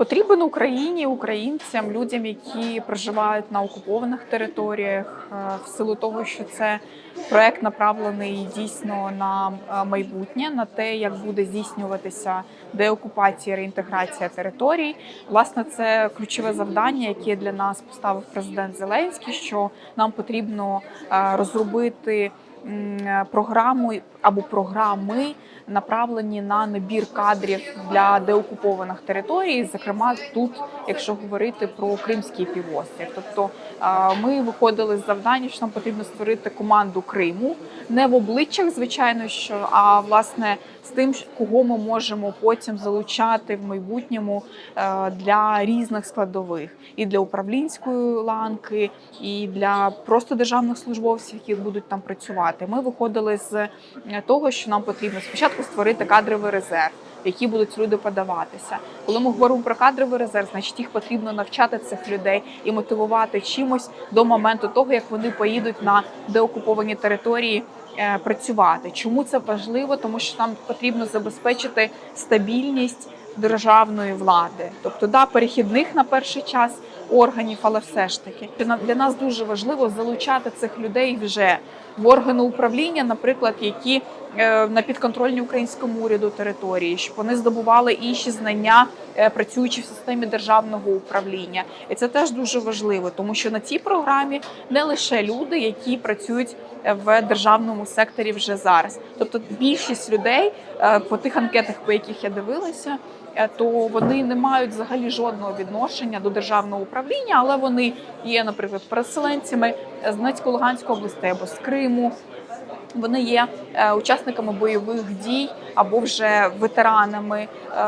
Потрібен Україні, українцям, людям, які проживають на окупованих територіях, е, в силу того, що це проект направлений дійсно на е, майбутнє, на те, як буде здійснюватися деокупація, реінтеграція територій. Власне, це ключове завдання, яке для нас поставив президент Зеленський. Що нам потрібно е, розробити програму або програми, направлені на набір кадрів для деокупованих територій, зокрема тут, якщо говорити про Кримський півострів. Тобто е, ми виходили з завдання, що нам потрібно створити команду Криму не в обличчях, звичайно, що а власне з тим, кого ми можемо потім залучати в майбутньому е, для різних складових, і для управлінської ланки, і для просто державних службовців, які будуть там працювати. Ми виходили з е, того, що нам потрібно спочатку створити кадровий резерв. Які будуть люди подаватися, коли ми говоримо про кадровий резерв, значить їх потрібно навчати цих людей і мотивувати чимось до моменту того, як вони поїдуть на деокуповані території е, працювати. Чому це важливо? Тому що нам потрібно забезпечити стабільність державної влади, тобто да перехідних на перший час органів, але все ж таки. Для- нас дуже важливо залучати цих людей вже в органи управління, наприклад, які е, на підконтрольній українському уряду території, щоб вони здобували інші знання, е, працюючи в системі державного управління, і це теж дуже важливо, тому що на цій програмі не лише люди, які працюють е, в державному секторі вже зараз, тобто більшість людей по тих анкетах, по яких я дивилася. То вони не мають взагалі жодного відношення до державного управління, але вони є, наприклад, переселенцями з Донецько-Луганської області або з Криму. Вони є е, учасниками бойових дій або вже ветеранами е,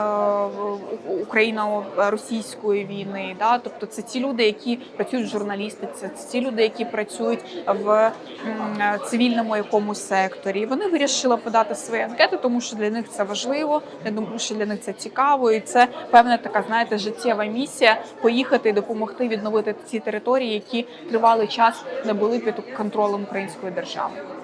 україно-російської війни. Да? Тобто це ті люди, які працюють в журналістиці, це ті люди, які працюють в е, цивільному якомусь секторі. Вони вирішили подати свої анкети, тому що для них це важливо, тому що для них це цікаво, і це певна така, знаєте, життєва місія поїхати і допомогти відновити ці території, які тривалий час не були під контролем української держави.